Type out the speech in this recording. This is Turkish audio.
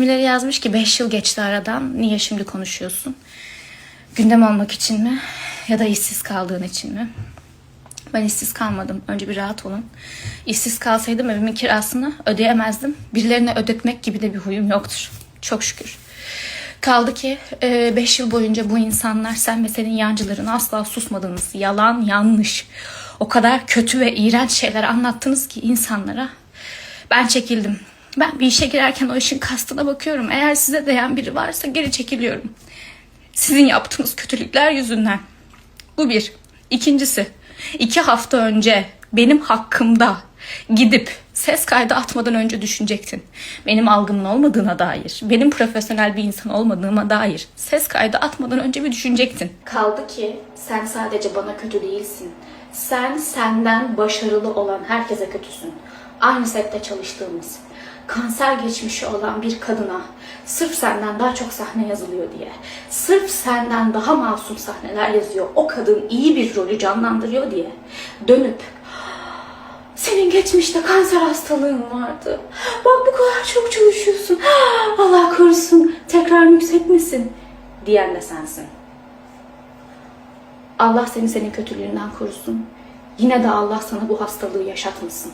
Birileri yazmış ki 5 yıl geçti aradan. Niye şimdi konuşuyorsun? Gündem olmak için mi? Ya da işsiz kaldığın için mi? Ben işsiz kalmadım. Önce bir rahat olun. İşsiz kalsaydım evimin kirasını ödeyemezdim. Birilerine ödetmek gibi de bir huyum yoktur. Çok şükür. Kaldı ki 5 yıl boyunca bu insanlar sen ve senin yancıların asla susmadınız. Yalan, yanlış. O kadar kötü ve iğrenç şeyler anlattınız ki insanlara. Ben çekildim. Ben bir işe girerken o işin kastına bakıyorum. Eğer size değen biri varsa geri çekiliyorum. Sizin yaptığınız kötülükler yüzünden. Bu bir. İkincisi, iki hafta önce benim hakkımda gidip ses kaydı atmadan önce düşünecektin. Benim algımın olmadığına dair, benim profesyonel bir insan olmadığıma dair ses kaydı atmadan önce bir düşünecektin. Kaldı ki sen sadece bana kötü değilsin. Sen senden başarılı olan herkese kötüsün. Aynı sette çalıştığımız, kanser geçmişi olan bir kadına sırf senden daha çok sahne yazılıyor diye, sırf senden daha masum sahneler yazıyor, o kadın iyi bir rolü canlandırıyor diye dönüp senin geçmişte kanser hastalığın vardı. Bak bu kadar çok çalışıyorsun. Allah korusun tekrar yükseltmesin diyen de sensin. Allah seni senin kötülüğünden korusun. Yine de Allah sana bu hastalığı yaşatmasın.